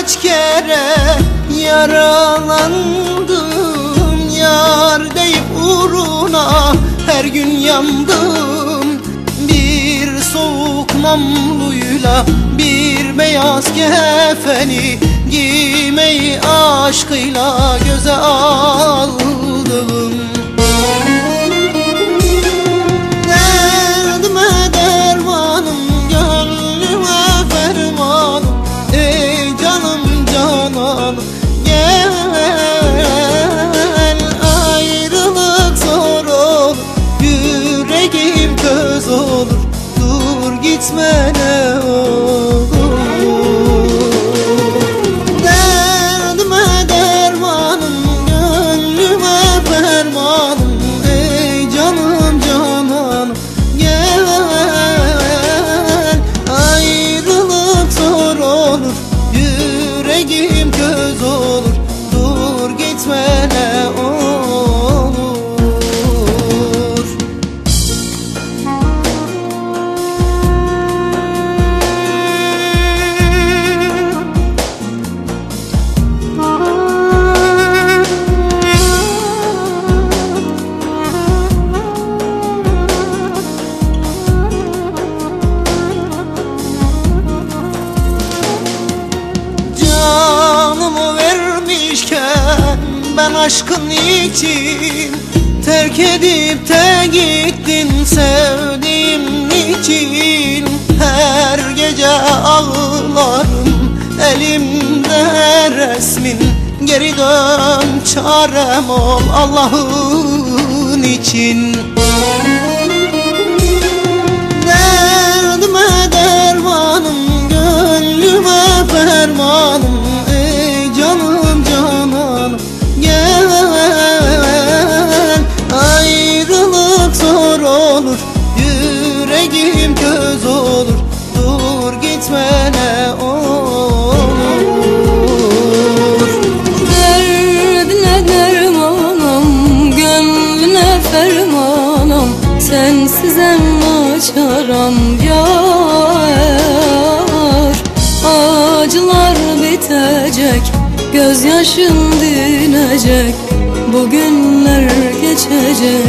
kaç kere yaralandım Yar deyip uğruna her gün yandım. Bir soğuk namluyla bir beyaz kefeni Giymeyi aşkıyla göze aldım ben aşkın için Terk edip de gittin sevdiğim için. Her gece ağlarım elimde resmin. Geri dön çarem ol Allah'ın için Acılar bitecek, gözyaşın dinecek. Bu günler geçecek